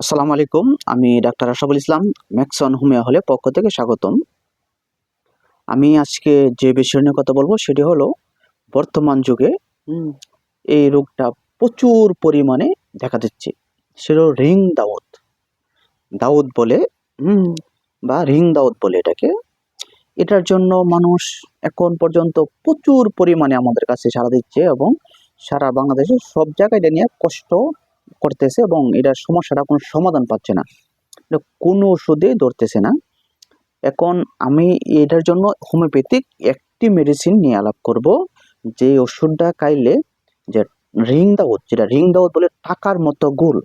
আসসালামু আলাইকুম। আমি ডাক্তার আশাফুল ইসলাম ম্যাক্সন হোমিও হলে পক্ষ থেকে স্বাগতম। আমি আজকে যে বিষয় নিয়ে কথা বলব সেটি হলো বর্তমান যুগে এই রোগটা প্রচুর পরিমাণে দেখা দিচ্ছে। সেটা হলো রিং দাউদ দাউদ বলে হুম, বা রিং দাউদ বলে এটাকে। এটার জন্য মানুষ এখন পর্যন্ত প্রচুর পরিমাণে আমাদের কাছে সাড়া দিচ্ছে এবং সারা বাংলাদেশে সব জায়গায় এটা নিয়ে কষ্ট করতেছে এবং এটার সমস্যাটা কোনো সমাধান পাচ্ছে না। এটা কোনো ওষুধে ধরতেছে না। এখন আমি এটার জন্য হোমিওপ্যাথিক একটি মেডিসিন নিয়ে আলাপ করব যে ওষুধটা খাইলে যে রিং দাউদ যেটা রিং দাউদ বলে টাকার মতো গোল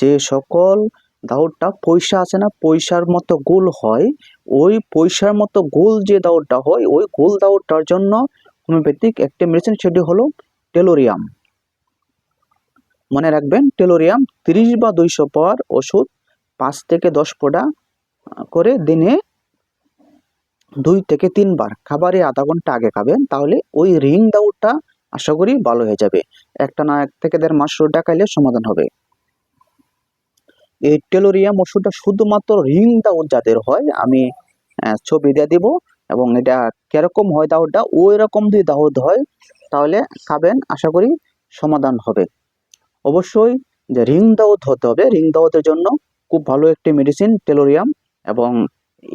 যে সকল দাউদটা পয়সা আছে না পয়সার মতো গোল হয় ওই পয়সার মতো গোল যে দাউদটা হয় ওই গোল দাউদটার জন্য হোমিওপ্যাথিক একটি মেডিসিন সেটি হলো টেলোরিয়াম। মনে রাখবেন টেলোরিয়াম তিরিশ বা দুইশো পাওয়ার ওষুধ পাঁচ থেকে দশ ফোঁটা করে দিনে দুই থেকে তিনবার। খাবারে আধা ঘণ্টা আগে খাবেন, তাহলে ওই রিং দাউদটা আশা করি ভালো হয়ে যাবে। একটা না এক থেকে দেড় মাস ওটা খাইলে সমাধান হবে। এই টেলোরিয়াম ওষুধটা শুধুমাত্র রিং দাউট যাদের হয়, আমি ছবি দিয়ে দিব এবং এটা কীরকম হয় দাউদটা ওই রকম যদি দাউদ হয়, তাহলে খাবেন, আশা করি সমাধান হবে। অবশ্যই যে রিং দাউদ হতে হবে। রিং দাউদের জন্য খুব ভালো একটি মেডিসিন টেলোরিয়াম এবং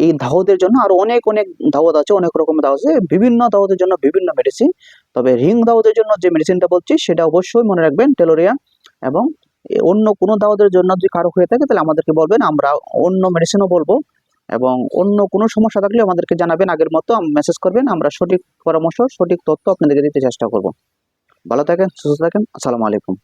এই দাউদের জন্য আরও অনেক অনেক দাওয়াত আছে, অনেক রকম দাওয়াত আছে। বিভিন্ন দাওয়াতের জন্য বিভিন্ন মেডিসিন তবে রিং দাউদের জন্য যে মেডিসিনটা বলছি, সেটা অবশ্যই মনে রাখবেন টেলোরিয়াম এবং অন্য কোনো দাওয়াতের জন্য যদি কারও হয়ে থাকে, তাহলে আমাদেরকে বলবেন, আমরা অন্য মেডিসিনও বলব এবং অন্য কোনো সমস্যা থাকলে আমাদেরকে জানাবেন। আগের মতো মেসেজ করবেন, আমরা সঠিক পরামর্শ, সঠিক তথ্য আপনাদেরকে দিতে চেষ্টা করব। ভালো থাকেন, সুস্থ থাকেন, আসসালামু আলাইকুম।